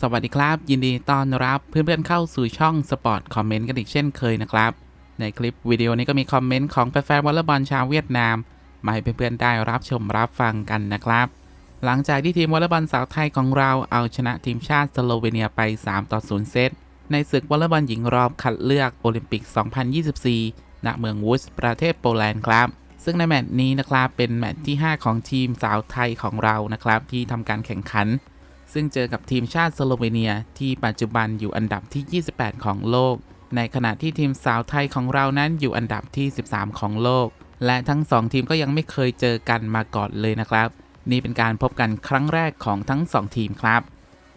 สวัสดีครับ ยินดีต้อนรับเพื่อนๆเข้าสู่ช่องสปอร์ตคอมเมนต์กันอีกเช่นเคยนะครับ ในคลิปวิดีโอนี้ก็มีคอมเมนต์ของแฟนๆวอลเลย์บอลชาวเวียดนามมาให้เพื่อนๆได้รับชมรับฟังกันนะครับ หลังจากที่ทีมวอลเลย์บอลสาวไทยของเราเอาชนะทีมชาติสโลเวเนียไป 3 ต่อ 0 เซตในศึกวอลเลย์บอลหญิงรอบคัดเลือกโอลิมปิก 2024 ณ เมืองวูดส์ประเทศโปแลนด์ครับซึ่งในแมตช์นี้นะครับเป็นแมตช์ที่ 5 ของทีมสาวไทยของเรานะครับที่ทำการแข่งขัน ซึ่งเจอกับทีมชาติสโลเวเนีย ที่ปัจจุบันอยู่อันดับที่ 28 ของโลก ในขณะที่ทีมสาวไทยของเรานั้นอยู่อันดับที่ 13 ของโลก และทั้ง 2 ทีมก็ยังไม่เคยเจอกันมาก่อนเลยนะครับ นี่เป็นการพบกันครั้งแรกของทั้ง 2 ทีมครับ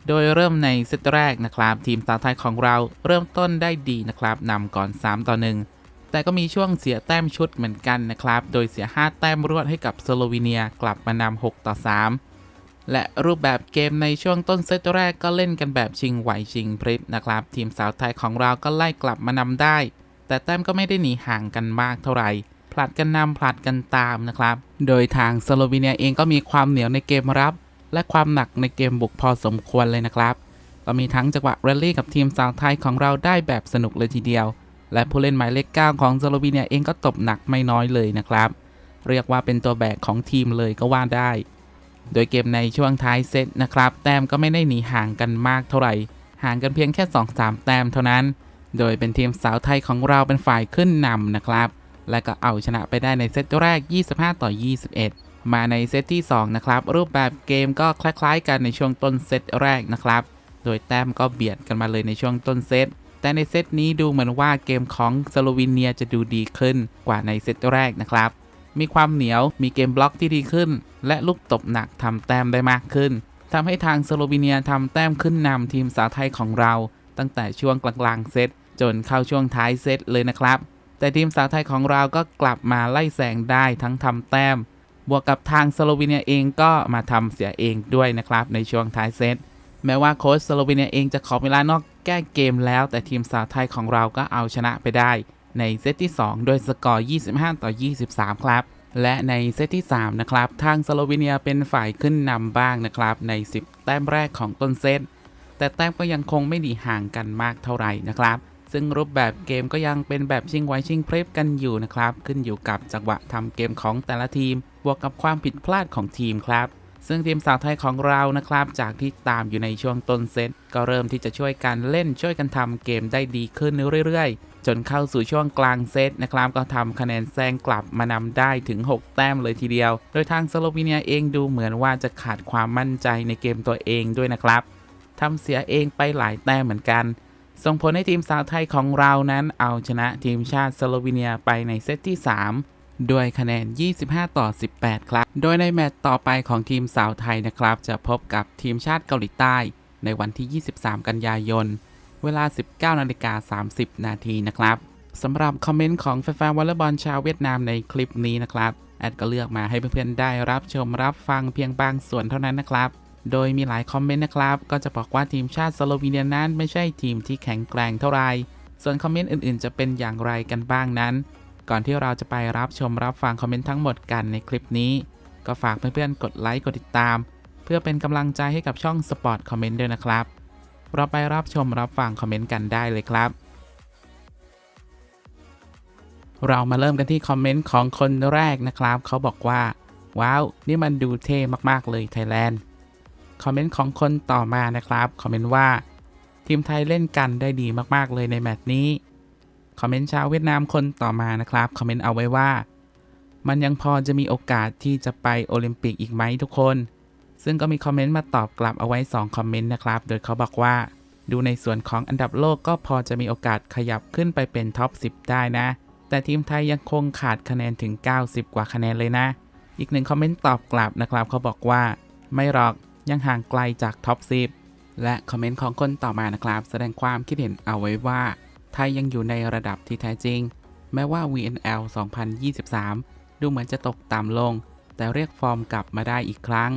โดยเริ่มในเซตแรกนะครับ ทีมสาวไทยของเราเริ่มต้นได้ดีนะครับนำก่อน 3 ต่อ 1แต่ก็มีช่วงเสียแต้มชุดเหมือนกันนะครับ โดยเสีย 5 แต้มรวดให้กับสโลวีเนียกลับมานำ6ต่อ 3 และรูปแบบเกมในช่วงต้นเซตแรกก็เล่นกันแบบชิงไหวชิงพริบนะครับ ทีมสาวไทยของเราก็ไล่กลับมานำได้ แต่แต้มก็ไม่ได้หนีห่างกันมากเท่าไหร่ผลัดกันนำผลัดกันตามนะครับ โดยทางสโลวีเนียเองก็มีความเหนียวในเกมรับ และความหนักในเกมบุกพอสมควรเลยนะครับก็มีทั้งจังหวะแรลลี่กับทีมสาวไทยของเราได้แบบสนุกเลยทีเดียว และผู้เล่นหมายเลข 9 ของสโลวีเนียเองก็ตบหนักไม่น้อยเลยนะครับ เรียกว่าเป็นตัวแบกของทีมเลยก็ว่าได้ โดยเกมในช่วงท้ายเซตนะครับ แต้มก็ไม่ได้หนีห่างกันมากเท่าไหร่ ห่างกันเพียงแค่ 2-3 แต้มเท่านั้น โดยเป็นทีมสาวไทยของเราเป็นฝ่ายขึ้นนำนะครับ และก็เอาชนะไปได้ในเซตแรก 25 ต่อ 21 มาในเซตที่ 2 นะครับ รูปแบบเกมก็คล้ายๆ กันในช่วงต้นเซตแรกนะครับ โดยแต้มก็เบียดกันมาเลยในช่วงต้นเซตแต่ในเซตนี้ดูเหมือนว่าเกมของสโลวีเนียจะดูดีขึ้นกว่าในเซตแรกนะครับ มีความเหนียว มีเกมบล็อกที่ดีขึ้น และลูกตบหนักทำแต้มได้มากขึ้นทำให้ทางสโลวีเนียทำแต้มขึ้นนำทีมสาวไทยของเรา ตั้งแต่ช่วงกลางๆเซตจนเข้าช่วงท้ายเซตเลยนะครับ แต่ทีมสาวไทยของเราก็กลับมาไล่แซงได้ทั้งทำแต้ม บวกกับทางสโลวีเนียเองก็มาทำเสียเองด้วยนะครับในช่วงท้ายเซตแม้ว่าโค้ชสโลวีเนียเองจะขอเวลานอกแก้เกมแล้ว แต่ทีมสาวไทยของเราก็เอาชนะไปได้ ในเซตที่ 2 โดยสกอร์ 25 ต่อ 23 ครับ และในเซตที่ 3 นะครับ ทางสโลวีเนียเป็นฝ่ายขึ้นนำบ้างนะครับ ใน 10 แต้มแรกของต้นเซต แต่แต้มก็ยังคงไม่ดีห่างกันมากเท่าไหร่นะครับ ซึ่งรูปแบบเกมก็ยังเป็นแบบชิงไวชิงเพลฟกันอยู่นะครับ ขึ้นอยู่กับจังหวะทำเกมของแต่ละทีม บวกกับความผิดพลาดของทีมครับซึ่งทีมสาวไทยของเรานะครับ จากที่ตามอยู่ในช่วงต้นเซตก็เริ่มที่จะช่วยกันเล่นช่วยกันทำเกมได้ดีขึ้นเรื่อยๆ จนเข้าสู่ช่วงกลางเซตนะครับก็ทำคะแนนแซงกลับมานำได้ถึง 6 แต้มเลยทีเดียว โดยทางสโลวีเนียเองดูเหมือนว่าจะขาดความมั่นใจในเกมตัวเองด้วยนะครับทำเสียเองไปหลายแต้มเหมือนกัน ส่งผลให้ทีมสาวไทยของเรานั้นเอาชนะทีมชาติสโลวีเนียไปในเซตที่ 3 ด้วยคะแนน 25 ต่อ 18 ครับ โดยในแมตช์ต่อไปของทีมสาวไทยนะครับ จะพบกับทีมชาติเกาหลีใต้ ในวันที่ 23 กันยายน เวลา 19นาฬิกา30 นาทีนะครับสำหรับคอมเมนต์ของแฟนๆวอลเลย์บอลชาวเวียดนามในคลิปนี้นะครับ แอดก็เลือกมาให้เพื่อนๆได้รับชมรับฟังเพียงบางส่วนเท่านั้นนะครับ โดยมีหลายคอมเมนต์นะครับ ก็จะบอกว่าทีมชาติสโลวีเนียนั้นไม่ใช่ทีมที่แข็งแกร่งเท่าไหร่ส่วนคอมเมนต์อื่นๆ จะเป็นอย่างไรกันบ้างนั้น ก่อนที่เราจะไปรับชมรับฟังคอมเมนต์ทั้งหมดกันในคลิปนี้ ก็ฝากเพื่อนๆกดไลค์กดติดตาม เพื่อเป็นกำลังใจให้กับช่องสปอร์ตคอมเมนต์ด้วยนะครับ เราไปรับชมรับฟังคอมเมนต์กันได้เลยครับ เรามาเริ่มกันที่คอมเมนต์ของคนแรกนะครับ เขาบอกว่า ว้าว นี่มันดูเท่มากๆเลยไทยแลนด์คอมเมนต์ของคนต่อมานะครับคอมเมนต์ว่า ทีมไทยเล่นกันได้ดีมากๆเลยในแมตช์นี้คอมเมนต์ชาวเวียดนามคนต่อมานะครับคอมเมนต์เอาไว้ว่า มันยังพอจะมีโอกาสที่จะไปโอลิมปิกอีกไหมทุกคน ซึ่งก็มีคอมเมนต์มาตอบกลับเอาไว้ 2 คอมเมนต์นะครับ โดยเขาบอกว่า ดูในส่วนของอันดับโลกก็พอจะมีโอกาสขยับขึ้นไปเป็นท็อป 10 ได้นะ แต่ทีมไทยยังคงขาดคะแนนถึง 90 กว่าคะแนนเลยนะ อีกหนึ่งคอมเมนต์ตอบกลับนะครับ เขาบอกว่า ไม่หรอกยังห่างไกลจากท็อป 10 และคอมเมนต์ของคนต่อมานะครับ แสดงความคิดเห็นเอาไว้ว่า ไทยยังอยู่ในระดับที่แท้จริง แม้ว่า VNL 2023 ดูเหมือนจะตกต่ำลง แต่เรียกฟอร์มกลับมาได้อีกครั้ง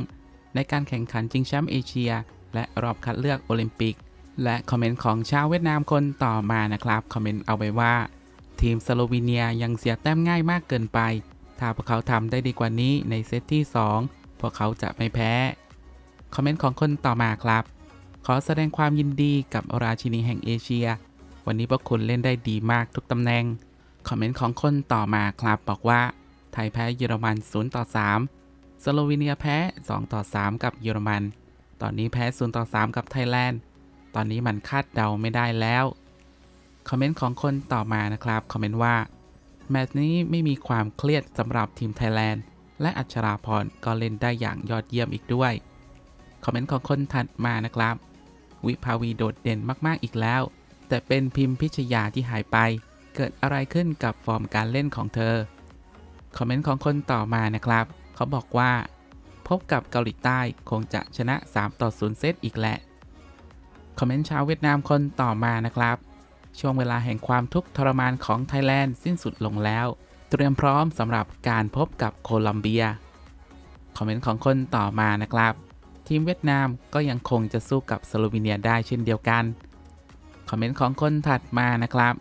ในการแข่งขันชิงแชมป์เอเชีย และรอบคัดเลือกโอลิมปิก และคอมเมนต์ของชาวเวียดนามคนต่อมานะครับคอมเมนต์เอาไว้ว่า ทีมสโลวีเนียยังเสียแต้มง่ายมากเกินไป ถ้าพวกเขาทำได้ดีกว่านี้ในเซตที่ 2 พวกเขาจะไม่แพ้คอมเมนต์ของคนต่อมาครับ ขอแสดงความยินดีกับราชินีแห่งเอเชีย วันนี้พวกคุณเล่นได้ดีมากทุกตำแหน่งคอมเมนต์ของคนต่อมาครับบอกว่า ไทยแพ้เยอรมัน0ต่อ3 สโลวีเนียแพ้ 2 ต่อ 3 กับเยอรมัน ตอนนี้แพ้ 0 ต่อ 3 กับไทยแลนด์ ตอนนี้มันคาดเดาไม่ได้แล้ว คอมเมนต์ของคนต่อมานะครับ คอมเมนต์ว่า แมตช์นี้ไม่มีความเครียดสำหรับทีมไทยแลนด์ และอัชราพรก็เล่นได้อย่างยอดเยี่ยมอีกด้วย คอมเมนต์ของคนถัดมานะครับ วิภาวีโดดเด่นมากๆอีกแล้ว แต่เป็นพิมพ์พิชยาที่หายไป เกิดอะไรขึ้นกับฟอร์มการเล่นของเธอ คอมเมนต์ของคนต่อมานะครับ เขาบอกว่า พบกับเกาหลีใต้คงจะชนะ 3 ต่อ 0 เซตอีกแหละ คอมเมนต์ชาวเวียดนามคนต่อมานะครับ ช่วงเวลาแห่งความทุกข์ทรมานของไทยแลนด์สิ้นสุดลงแล้ว เตรียมพร้อมสำหรับการพบกับโคลัมเบีย คอมเมนต์ของคนต่อมานะครับ ทีมเวียดนามก็ยังคงจะสู้กับสโลวีเนียได้เช่นเดียวกัน คอมเมนต์ของคนถัดมานะครับ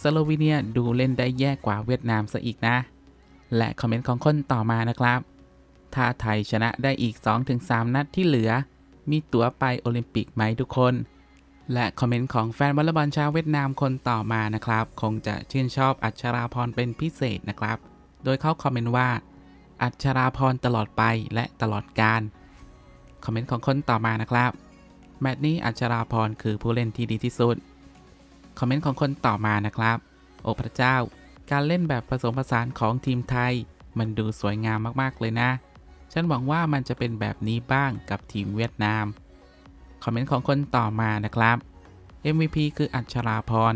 สโลวีเนียดูเล่นได้แย่กว่าเวียดนามซะอีกนะ และคอมเมนต์ของคนต่อมานะครับ ถ้าไทยชนะได้อีก 2-3 นัดที่เหลือ มีตั๋วไปโอลิมปิกไหมทุกคน และคอมเมนต์ของแฟนวอลเลย์บอลชาวเวียดนามคนต่อมานะครับ คงจะชื่นชอบอัชราพรเป็นพิเศษนะครับ โดยเขาคอมเมนต์ว่า อัชราพรตลอดไปและตลอดกาลคอมเมนต์ของคนต่อมานะครับ แมตช์นี้อัชราพรคือผู้เล่นที่ดีที่สุด คอมเมนต์ของคนต่อมานะครับ โอ้พระเจ้า การเล่นแบบผสมผสานของทีมไทย มันดูสวยงามมากๆเลยนะ ฉันหวังว่ามันจะเป็นแบบนี้บ้างกับทีมเวียดนาม คอมเมนต์ของคนต่อมานะครับ MVP คืออัชราพร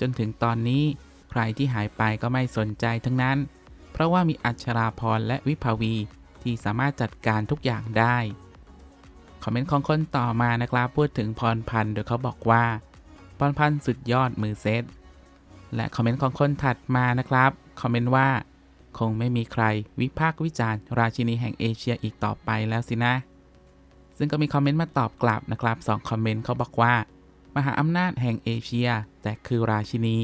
จนถึงตอนนี้ใครที่หายไปก็ไม่สนใจทั้งนั้น เพราะว่ามีอัชราพรและวิภาวีที่สามารถจัดการทุกอย่างได้ คอมเมนต์ของคนต่อมานะครับพูดถึงพรพันธ์โดยเขาบอกว่า พรพันธ์สุดยอดมือเซต และคอมเมนต์ของคนถัดมานะครับ คอมเมนต์ว่า คงไม่มีใครวิพากษ์วิจารณ์ ราชินีแห่งเอเชียอีกต่อไปแล้วสินะ ซึ่งก็มีคอมเมนต์มาตอบกลับนะครับสองคอมเมนต์เขาบอกว่า มหาอำนาจแห่งเอเชีย แต่คือราชินี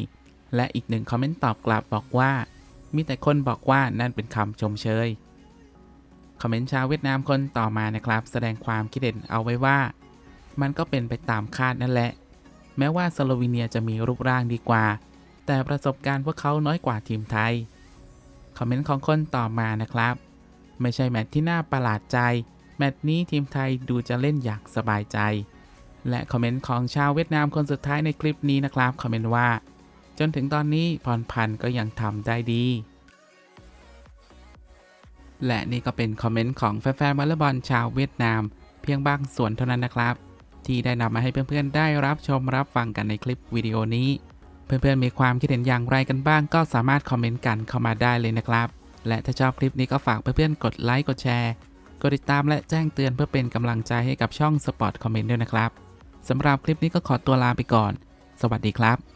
และอีกหนึ่งคอมเมนต์ตอบกลับบอกว่า มีแต่คนบอกว่านั่นเป็นคำชมเชยคอมเมนต์ชาวเวียดนามคนต่อมานะครับ แสดงความคิดเห็นเอาไว้ว่า มันก็เป็นไปตามคาดนั่นแหละ แม้ว่าสโลวีเนียจะมีรูปร่างดีกว่า แต่ประสบการณ์พวกเขาน้อยกว่าทีมไทย อมเมนต์ของคนต่อมานะครับ ไม่ใช่แมตช์ที่น่าประหลาดใจ แมตช์นี้ทีมไทยดูจะเล่นอย่างสบายใจ และคอมเมนต์ของชาวเวียดนามคนสุดท้ายในคลิปนี้นะครับคอมเมนต์ว่า จนถึงตอนนี้พรพันธ์ก็ยังทำได้ดี และนี่ก็เป็นคอมเมนต์ของแฟนๆวอลเลย์บอลชาวเวียดนาม เพียงบางส่วนเท่านั้นนะครับ ที่ได้นำมาให้เพื่อนๆได้รับชมรับฟังกันในคลิปวิดีโอนี้ เพื่อนๆมีความคิดเห็นอย่างไรกันบ้างก็สามารถคอมเมนต์กันเข้ามาได้เลยนะครับ และถ้าชอบคลิปนี้ก็ฝากเพื่อนๆกดไลค์กดแชร์กดติดตามและแจ้งเตือนเพื่อเป็นกำลังใจให้กับช่อง Spot Comment ด้วยนะครับสำหรับคลิปนี้ก็ขอตัวลาไปก่อน สวัสดีครับ